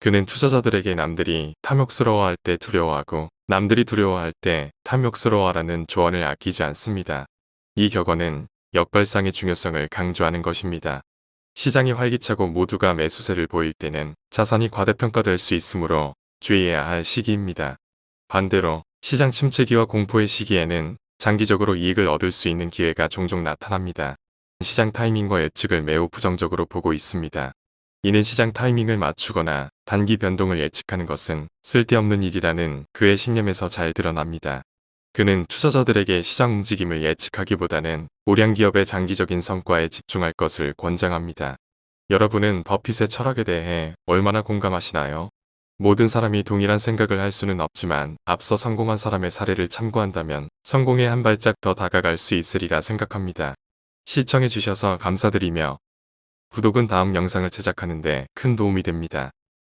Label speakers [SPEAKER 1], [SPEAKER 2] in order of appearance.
[SPEAKER 1] 그는 투자자들에게 남들이 탐욕스러워할 때 두려워하고 남들이 두려워할 때 탐욕스러워하라는 조언을 아끼지 않습니다. 이 격언은 역발상의 중요성을 강조하는 것입니다. 시장이 활기차고 모두가 매수세를 보일 때는 자산이 과대평가될 수 있으므로 주의해야 할 시기입니다. 반대로 시장 침체기와 공포의 시기에는 장기적으로 이익을 얻을 수 있는 기회가 종종 나타납니다. 시장 타이밍과 예측을 매우 부정적으로 보고 있습니다. 이는 시장 타이밍을 맞추거나 단기 변동을 예측하는 것은 쓸데없는 일이라는 그의 신념에서 잘 드러납니다. 그는 투자자들에게 시장 움직임을 예측하기보다는 우량 기업의 장기적인 성과에 집중할 것을 권장합니다. 여러분은 버핏의 철학에 대해 얼마나 공감하시나요? 모든 사람이 동일한 생각을 할 수는 없지만 앞서 성공한 사람의 사례를 참고한다면 성공에 한 발짝 더 다가갈 수 있으리라 생각합니다. 시청해주셔서 감사드리며 구독은 다음 영상을 제작하는데 큰 도움이 됩니다.